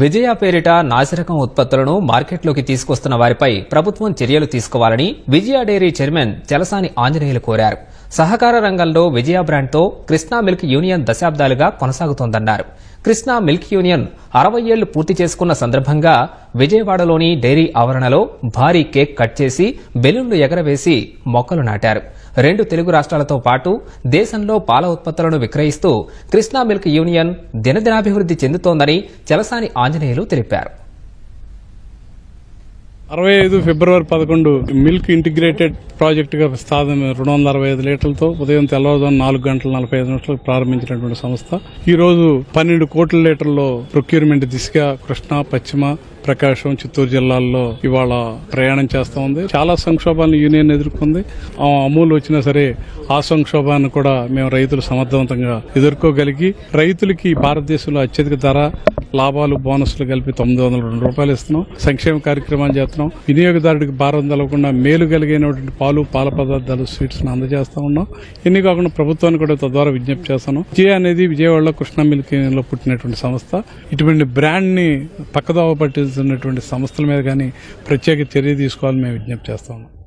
విజయ పేరిట నాసిరకం ఉత్పత్తులను మార్కెట్లోకి తీసుకొస్తున్న వారిపై ప్రభుత్వం చర్యలు తీసుకోవాలని విజయ డైరీ చైర్మన్ చలసాని ఆంజనేయులు కోరారు. సహకార రంగంలో విజయ బ్రాండ్తో కృష్ణా మిల్క్ యూనియన్ దశాబ్దాలుగా కొనసాగుతోందన్నారు. కృష్ణా మిల్క్ యూనియన్ అరవై ఏళ్ళు పూర్తి చేసుకున్న సందర్భంగా విజయవాడలోని డైరీ ఆవరణలో భారీ కేక్ కట్ చేసి బెలూన్లు ఎగరవేసి మొక్కలు నాటారు. రెండు తెలుగు రాష్ట్రాలతో పాటు దేశంలో పాల ఉత్పత్తులను విక్రయిస్తూ కృష్ణా మిల్క్ యూనియన్ దినదినాభివృద్ధి చెందుతోందని చలసాని ఆంజనేయులు తెలిపారు. అరవై ఐదు ఫిబ్రవరి పదకొండు మిల్క్ ఇంటిగ్రేటెడ్ ప్రాజెక్ట్గా స్థాపన రెండు వందల అరవై ఐదు లీటర్లతో ఉదయం తెల్లవారుజాము నాలుగు గంటల నలభై ఐదు నిమిషాలకు ప్రారంభించినటువంటి సంస్థ. ఈ రోజు పన్నెండు కోట్ల లీటర్లో ప్రొక్యూర్మెంట్ దిశగా కృష్ణా పశ్చిమ ప్రకాశం చిత్తూరు జిల్లాల్లో ఇవాళ ప్రయాణం చేస్తూ ఉంది. చాలా సంక్షోభాలను యూనియన్ ఎదుర్కొంది. అమూలు అమూల్ వచ్చినా సరే ఆ సంక్షోభాన్ని కూడా మేము రైతులు సమర్థవంతంగా ఎదుర్కోగలిగి రైతులకి భారతదేశంలో అత్యధిక ధర లాభాలు బోనస్లు కలిపి తొమ్మిది వందల రెండు రూపాయలు ఇస్తున్నాం. సంక్షేమ కార్యక్రమాలు చేస్తున్నాం. వినియోగదారుడికి భారం తెలవకుండా మేలు కలిగినటువంటి పాలు పాల పదార్థాలు స్వీట్స్ అందజేస్తా ఉన్నాం. ఎన్ని కాకుండా ప్రభుత్వాన్ని కూడా తద్వారా విజ్ఞప్తి చేస్తాను. విజయ అనేది విజయవాడలో కృష్ణ మిల్క్లో పుట్టినటువంటి సంస్థ. ఇటువంటి బ్రాండ్ని పక్కదోవ పట్టిస్తున్నటువంటి సంస్థల మీద కానీ ప్రత్యేక చర్య తీసుకోవాలని మేము విజ్ఞప్తి చేస్తా ఉన్నాం.